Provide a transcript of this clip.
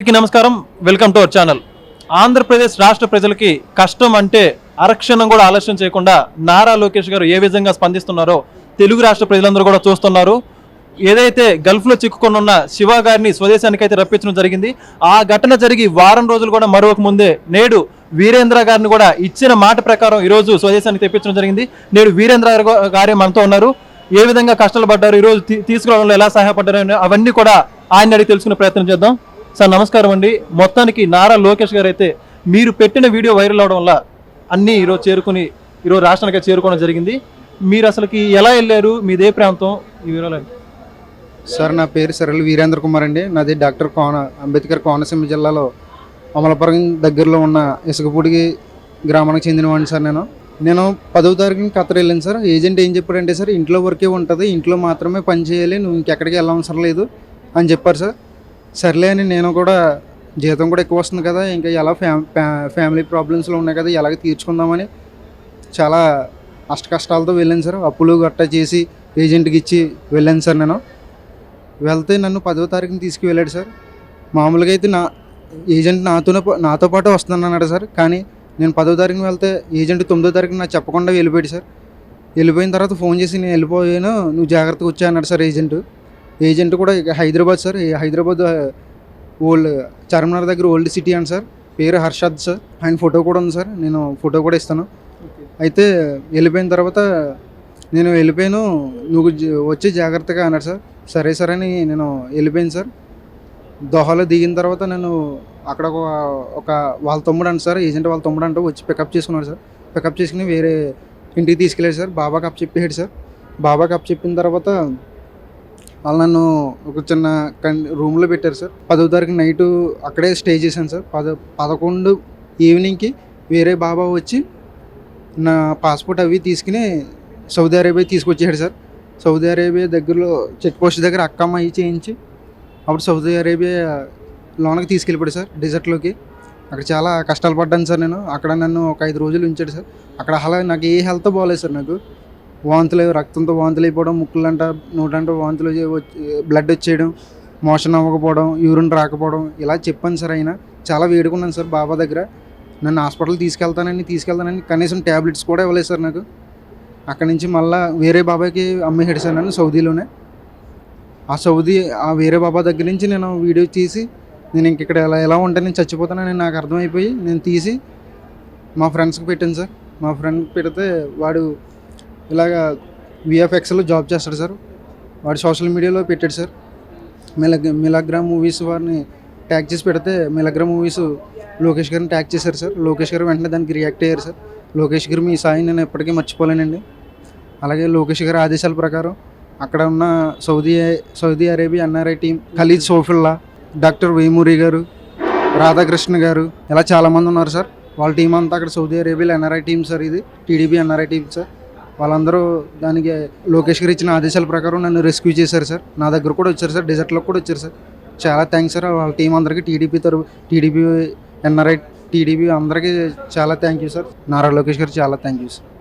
అందరికీ నమస్కారం. Welcome to our channel. Andhra Pradesh రాష్ట్ర ప్రజలకి కష్టం అంటే అరక్షణం కూడా ఆలస్యం చేయకుండా నారా లోకేష్ గారు ఏ విధంగా స్పందిస్తున్నారో తెలుగు రాష్ట్ర ప్రజలందరూ కూడా చూస్తున్నారు. ఏదైతే గల్ఫ్లో చిక్కుకొని ఉన్న శివ గారిని స్వదేశానికి అయితే రప్పించడం జరిగింది. ఆ ఘటన జరిగి వారం రోజులు కూడా మరొక ముందే నేడు వీరేంద్ర గారిని కూడా ఇచ్చిన మాట ప్రకారం ఈరోజు స్వదేశానికి తెప్పించడం జరిగింది. నేడు వీరేంద్ర గారు- గారే మనతో ఉన్నారు. ఏ విధంగా కష్టాలు పడ్డారు ఈరోజు తీసుకురావడంలో ఎలా సహాయపడ్డారు అవన్నీ కూడా ఆయన అడిగి తెలుసుకునే ప్రయత్నం చేద్దాం. సార్ నమస్కారం అండి. మొత్తానికి నారా లోకేష్ గారు అయితే మీరు పెట్టిన వీడియో వైరల్ అవడం వల్ల అన్నీ ఈరోజు చేరుకుని ఈరోజు రాష్ట్రానికి చేరుకోవడం జరిగింది. మీరు అసలుకి ఎలా వెళ్ళారు? మీదే ప్రాంతం. ఈ వివరాలు సార్ నా పేరు సరళ వీరేంద్ర కుమార్ అండి. నాది డాక్టర్ కోన అంబేద్కర్ కోనసీమ జిల్లాలో అమలపురం దగ్గరలో ఉన్న ఇసుకపూడికి గ్రామానికి చెందినవాడిని సార్ నేను. నేను పదవ తారీఖుని ఖతర్ వెళ్ళాను సార్. ఏజెంట్ ఏం చెప్పాడంటే సార్ ఇంట్లో వరకే ఉంటుంది. ఇంట్లో మాత్రమే పని చేయాలి. నువ్వు ఇంకెక్కడికి వెళ్ళవసరం లేదు అని చెప్పారు సార్. సర్లే అని నేను కూడా జీతం కూడా ఎక్కువ వస్తుంది కదా ఇంకా ఎలా ఫ్యామ్ ఫ్యామిలీ ప్రాబ్లమ్స్లో ఉన్నాయి కదా ఎలాగ తీర్చుకుందామని చాలా అష్ట కష్టాలతో వెళ్ళాను సార్. అప్పులు గట్టా చేసి ఏజెంట్కి ఇచ్చి వెళ్ళాను సార్ నేను. వెళ్తే నన్ను పదవ తారీఖున తీసుకువెళ్ళాడు సార్. మామూలుగా అయితే నా ఏజెంట్ నాతోనే నాతో పాటు వస్తున్నాను సార్. కానీ నేను పదవ తారీఖున వెళ్తే ఏజెంట్ తొమ్మిదో తారీఖున నాకు చెప్పకుండా వెళ్ళిపోయాడు సార్. వెళ్ళిపోయిన తర్వాత ఫోన్ చేసి నేను వెళ్ళిపోయాను నువ్వు జాగ్రత్తగా వచ్చా అన్నాడు సార్ ఏజెంట్ ఏజెంట్ కూడా ఇక హైదరాబాద్ సార్. హైదరాబాద్ ఓల్డ్ చార్మినార్ దగ్గర ఓల్డ్ సిటీ అండి సార్. పేరు హర్షద్ సార్. ఆయన ఫోటో కూడా ఉంది సార్. నేను ఫోటో కూడా ఇస్తాను. అయితే వెళ్ళిపోయిన తర్వాత నేను వెళ్ళిపోయాను. నువ్వు వచ్చి జాగ్రత్తగా అన్నాడు సార్. సరే సరే అని నేను వెళ్ళిపోయాను సార్. దోహాలో దిగిన తర్వాత నేను అక్కడ ఒక ఒక వాళ్ళ తమ్ముడు అంట సార్. ఏజెంట్ వాళ్ళ తమ్ముడు అంట వచ్చి పికప్ చేసుకున్నాడు సార్. పికప్ చేసుకుని వేరే ఇంటికి తీసుకెళ్ళాడు సార్. బాబాకి అప్ చెప్పాడు సార్. బాబాకి అప్ చెప్పిన తర్వాత వాళ్ళు నన్ను ఒక చిన్న రూమ్లో పెట్టారు సార్. పదో తారీఖు నైట్ అక్కడే స్టే చేశాను సార్. పద పదకొండు ఈవినింగ్కి వేరే బాబా వచ్చి నా పాస్పోర్ట్ అవి తీసుకుని సౌదీ అరేబియా తీసుకొచ్చాడు సార్. సౌదీ అరేబియా దగ్గరలో చెక్ పోస్ట్ దగ్గర అక్కమ్మ అవి చేయించి అప్పుడు సౌదీ అరేబియా లోనకి తీసుకెళ్ళిపోయాడు సార్ డెజర్ట్లోకి. అక్కడ చాలా కష్టాలు పడ్డాను సార్ నేను. అక్కడ నన్ను ఒక ఐదు రోజులు ఉంచాడు సార్. అక్కడ అలా నాకు ఏ హెల్త్ బాగాలేదు సార్ నాకు. వాంతులు రక్తంతో వాంతులు అయిపోవడం ముక్కులంట నోటంట వాంతులు బ్లడ్ వచ్చేయడం మోషన్ అవ్వకపోవడం యూరిన్ రాకపోవడం ఇలా చెప్పాను సార్ అయినా చాలా వేడుకున్నాను సార్ బాబా దగ్గర. నన్ను హాస్పిటల్ తీసుకెళ్తానని తీసుకెళ్తానని కనీసం ట్యాబ్లెట్స్ కూడా ఇవ్వలేదు సార్ నాకు. అక్కడి నుంచి మళ్ళీ వేరే బాబాయ్కి అమ్మేసాడు సార్ నన్ను సౌదీలోనే. ఆ సౌదీ ఆ వేరే బాబా దగ్గర నుంచి నేను వీడియో తీసి నేను ఇంక ఇక్కడ ఎలా ఎలా ఉంటే నేను చచ్చిపోతానని నాకు అర్థమైపోయి నేను తీసి మా ఫ్రెండ్స్కి పెట్టాను సార్. మా ఫ్రెండ్కి పెడితే వాడు ఇలాగా విఎఫ్ఎక్స్లో జాబ్ చేస్తాడు సార్. వాడు సోషల్ మీడియాలో పెట్టాడు సార్. మిలగ్ మిలాగ్రామ్ మూవీస్ వారిని ట్యాగ్ చేసి పెడితే మిలాగ్రామ్ మూవీస్ లోకేష్ గారిని ట్యాగ్ చేశారు సార్. లోకేష్ గారు వెంటనే దానికి రియాక్ట్ అయ్యారు సార్. లోకేష్ గారు మీ సాయి నేను ఎప్పటికీ మర్చిపోలేనండి. అలాగే లోకేష్ గారి ఆదేశాల ప్రకారం అక్కడ ఉన్న Saudi Saudi Arabia NRI team Khalid Sofulla doctor Vemuri garu Radhakrishna garu ఇలా చాలామంది ఉన్నారు సార్. వాళ్ళ టీం అంతా అక్కడ సౌదీ అరేబియాలో ఎన్ఆర్ఐ టీం సార్ ఇది. TDP NRI team sir. వాళ్ళందరూ దానికి లోకేష్ గారు ఇచ్చిన ఆదేశాల ప్రకారం నన్ను రెస్క్యూ చేశారు సార్. నా దగ్గర కూడా వచ్చారు సార్. డెజర్ట్లో కూడా వచ్చారు సార్. చాలా థ్యాంక్స్ సార్. వాళ్ళ టీం అందరికీ టీడీపీ తరపు టీడీపీ ఎన్ఆర్ఐ టీడీపీ అందరికీ చాలా thank you sir. Nara Lokesh garu చాలా థ్యాంక్ యూ సార్.